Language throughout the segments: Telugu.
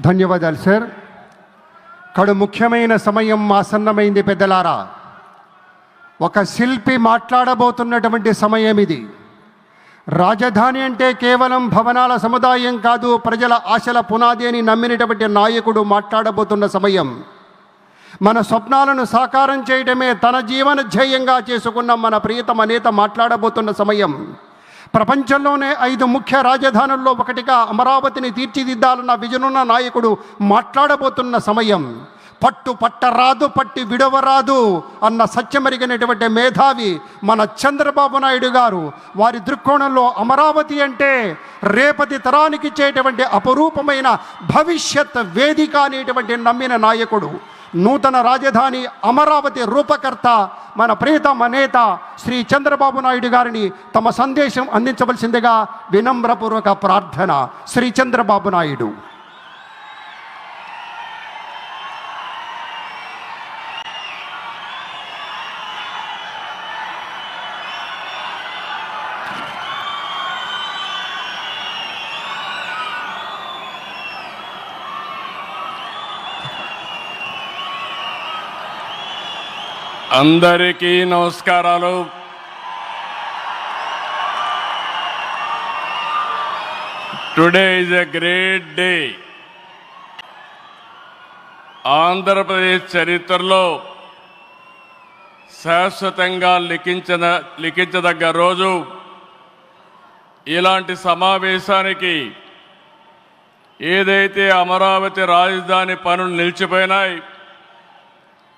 ధన్యవాదాలు సార్. కడు ముఖ్యమైన సమయం ఆసన్నమైంది పెద్దలారా. ఒక శిల్పి మాట్లాడబోతున్నటువంటి సమయం ఇది. రాజధాని అంటే కేవలం భవనాల సముదాయం కాదు ప్రజల ఆశల పునాది అని నమ్మినటువంటి నాయకుడు మాట్లాడబోతున్న సమయం. మన స్వప్నాలను సాకారం చేయడమే తన జీవన ధ్యేయంగా చేసుకున్న మన ప్రియతమ నేత మాట్లాడబోతున్న సమయం. ప్రపంచంలోనే ఐదు ముఖ్య రాజధానుల్లో ఒకటిగా అమరావతిని తీర్చిదిద్దాలన్న విజనున్న నాయకుడు మాట్లాడబోతున్న సమయం. పట్టు పట్టరాదు పట్టి విడవరాదు అన్న సత్యమరిగినటువంటి మేధావి మన చంద్రబాబు నాయుడు గారు వారి దృక్కోణంలో అమరావతి అంటే రేపటి తరానికి ఇచ్చేటువంటి అపరూపమైన భవిష్యత్ వేదిక అనేటువంటి నమ్మిన నాయకుడు. నూతన రాజధాని అమరావతి రూపకర్త మన ప్రియతమ నేత శ్రీ చంద్రబాబు నాయుడు గారిని తమ సందేశం అందించవలసిందిగా వినమ్రపూర్వక ప్రార్థన శ్రీ చంద్రబాబు నాయుడు. అందరికీ నమస్కారాలు. Today is a great day Andhra Pradesh చరిత్రలో శాశ్వతంగా లిఖించిన లిఖించదగ్గ రోజు. ఇలాంటి సమావేశానికి ఏదైతే అమరావతి రాజధాని పనులు నిలిచిపోయినాయి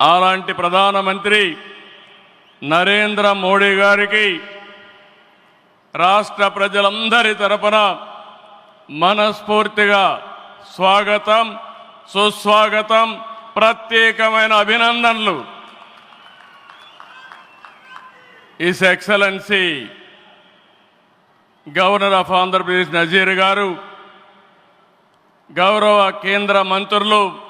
అలాంటి ప్రధానమంత్రి నరేంద్ర మోడీ గారికి రాష్ట్ర ప్రజలందరి తరపున మనస్ఫూర్తిగా స్వాగతం సుస్వాగతం ప్రత్యేకమైన అభినందనలు. His excellency governor of Andhra Pradesh Nazeer garu గౌరవ కేంద్ర మంత్రులు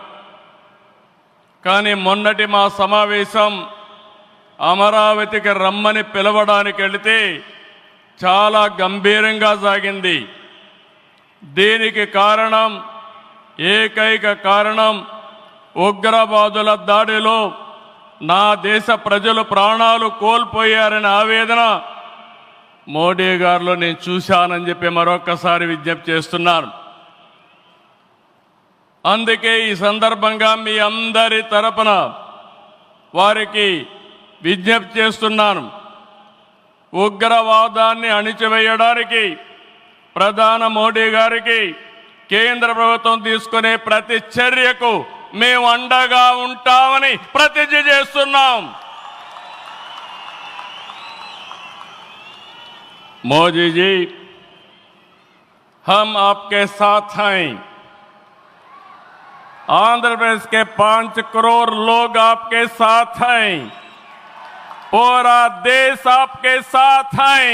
కానీ మొన్నటి మా సమావేశం అమరావతికి రమ్మని పిలవడానికి వెళితే చాలా గంభీరంగా సాగింది. దీనికి కారణం ఏకైక కారణం ఉగ్రవాదుల దాడిలో నా దేశ ప్రజలు ప్రాణాలు కోల్పోయారనే ఆవేదన మోడీ గారిలో నేను చూశానని చెప్పి మరొకసారి విజ్ఞప్తి చేస్తున్నాను. అందుకే ఈ సందర్భంగా మీ అందరి తరపున వారికి విజ్ఞప్తి చేస్తున్నాను ఉగ్రవాదాన్ని అణిచివేయడానికి ప్రధాన మోడీ గారికి కేంద్ర ప్రభుత్వం తీసుకునే ప్రతి చర్యకు మేము అండగా ఉంటామని ప్రతిజ్ఞ చేస్తున్నాం मोदी जी हम आपके साथ हैं आंध्र प्रदेश के पांच करोड़ लोग आपके साथ हैं पूरा देश आपके साथ हैं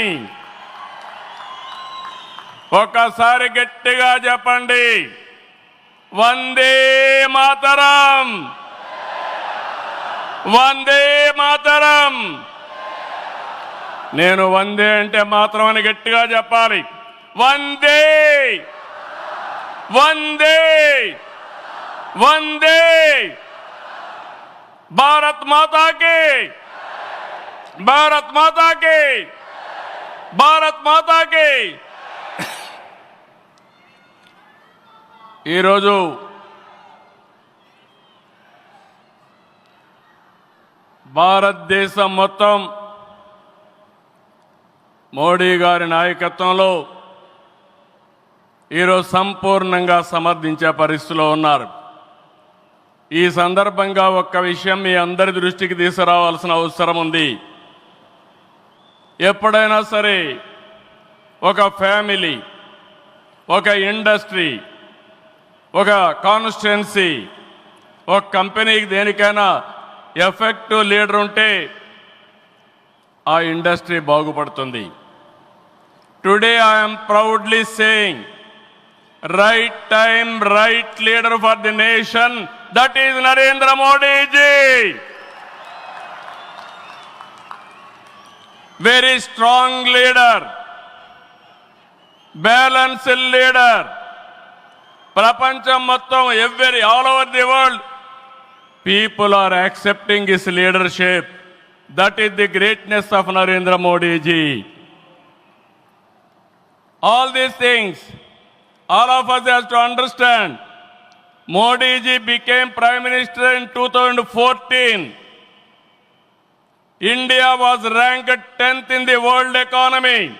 ఒకసారి గట్టిగా చెప్పండి వందే మాతరం వందే మాతరం నేను వందే అంటే మాత్రం అని గట్టిగా చెప్పాలి వందే వందే వందే భారత్ మాతాకి భారత్ మాతాకి భారత్ మాతాకి. ఈరోజు భారతదేశం మొత్తం మోడీ గారి నాయకత్వంలో ఈరోజు సంపూర్ణంగా సమర్థించే పరిస్థితిలో ఉన్నారు. ఈ సందర్భంగా ఒక్క విషయం మీ అందరి దృష్టికి తీసుకురావాల్సిన అవసరం ఉంది. ఎప్పుడైనా సరే ఒక ఫ్యామిలీ ఒక ఇండస్ట్రీ ఒక కాన్స్టిట్యున్సీ ఒక కంపెనీకి దేనికైనా ఎఫెక్టివ్ లీడర్ ఉంటే ఆ ఇండస్ట్రీ బాగుపడుతుంది. Today I'm proudly saying right time right leader for the nation that is Narendra Modi ji very strong leader balanced leader ప్రపంచం మొత్తం every all over the world people are accepting his leadership that is the greatness of Narendra Modi ji all these things all of us has to understand Modi ji became Prime Minister in 2014. India was ranked 10th in the world economy.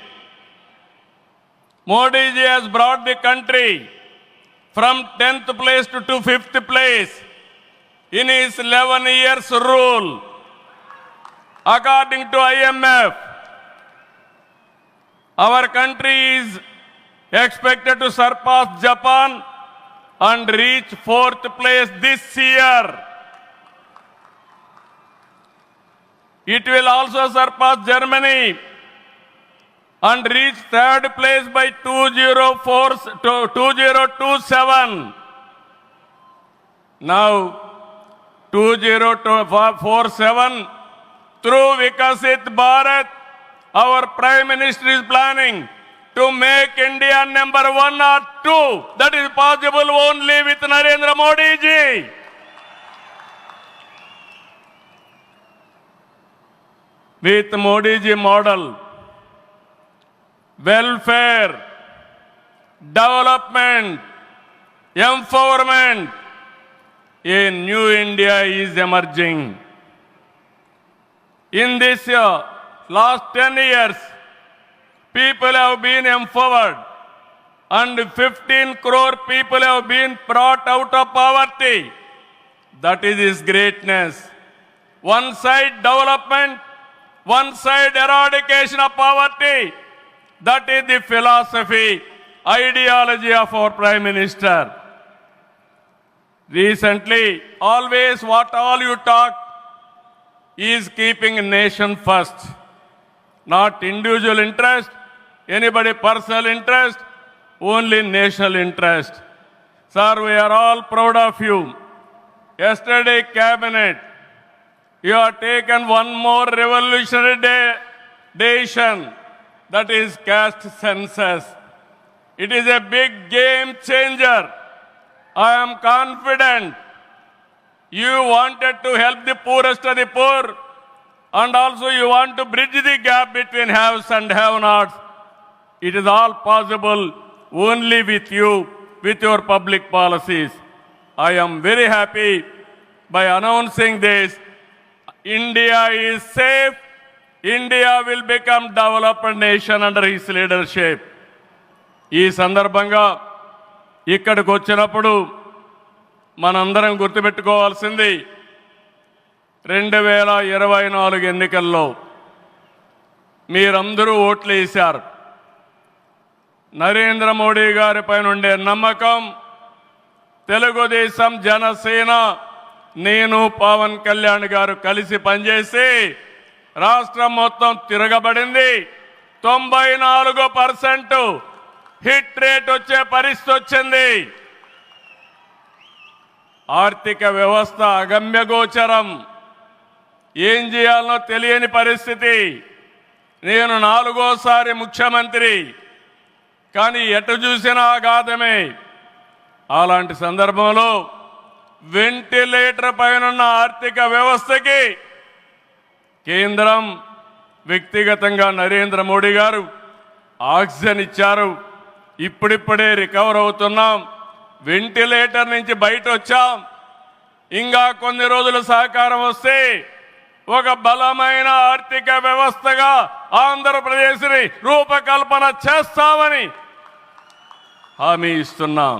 Modi ji has brought the country from 10th place to, to 5th place in his 11 years rule. According to IMF, our country is expected to surpass Japan and reach fourth place this year. It will also surpass Germany and reach third place by 204 2027. Now, 2047 through Vikasit Bharat, our Prime Minister is planning to make India number one or two. That is possible only with Narendra Modi ji. With Modi ji model, welfare, development, empowerment, a new India is emerging. In this year, last 10 years, people have been empowered and 15 crore people have been brought out of poverty. That is his greatness. One side development, one side eradication of poverty. That is the philosophy, ideology of our Prime Minister. Recently, always what all you talk is keeping nation first, not individual interest, anybody personal interest, only national interest. Sir, we are all proud of you. Yesterday, cabinet, you have taken one more revolutionary de- decision, that is caste census. It is a big game changer. I am confident you wanted to help the poorest of the poor, and also you want to bridge the gap between haves and have-nots. It is all possible only with you, with your public policies. I am very happy by announcing this. India is safe. India will become developed nation under his leadership. ఈ సందర్భంగా ఇక్కడికి వచ్చినప్పుడు మనందరం గుర్తుపెట్టుకోవాల్సింది రెండు వేల ఇరవై నాలుగు ఎన్నికల్లో మీరందరూ ఓట్లు వేశారు నరేంద్ర మోడీ గారిపైన ఉండే నమ్మకం తెలుగుదేశం జనసేన నేను పవన్ కళ్యాణ్ గారు కలిసి పనిచేసి రాష్ట్రం మొత్తం తిరగబడింది. తొంభై నాలుగు పర్సెంట్ హిట్ రేట్ వచ్చే పరిస్థితి వచ్చింది. ఆర్థిక వ్యవస్థ అగమ్యగోచరం ఏం చేయాలనో తెలియని పరిస్థితి. నేను నాలుగోసారి ముఖ్యమంత్రి. కానీ ఎటు చూసినా అగాధమే. అలాంటి సందర్భంలో వెంటిలేటర్ పైనున్న ఆర్థిక వ్యవస్థకి కేంద్రం వ్యక్తిగతంగా నరేంద్ర మోడీ గారు ఆక్సిజన్ ఇచ్చారు. ఇప్పుడిప్పుడే రికవర్ అవుతున్నాం. వెంటిలేటర్ నుంచి బయట వచ్చాం. ఇంకా కొన్ని రోజులు సహకారం వస్తే ఒక బలమైన ఆర్థిక వ్యవస్థగా ఆంధ్రప్రదేశ్ని రూపకల్పన చేస్తామని హామీ ఇస్తున్నాం.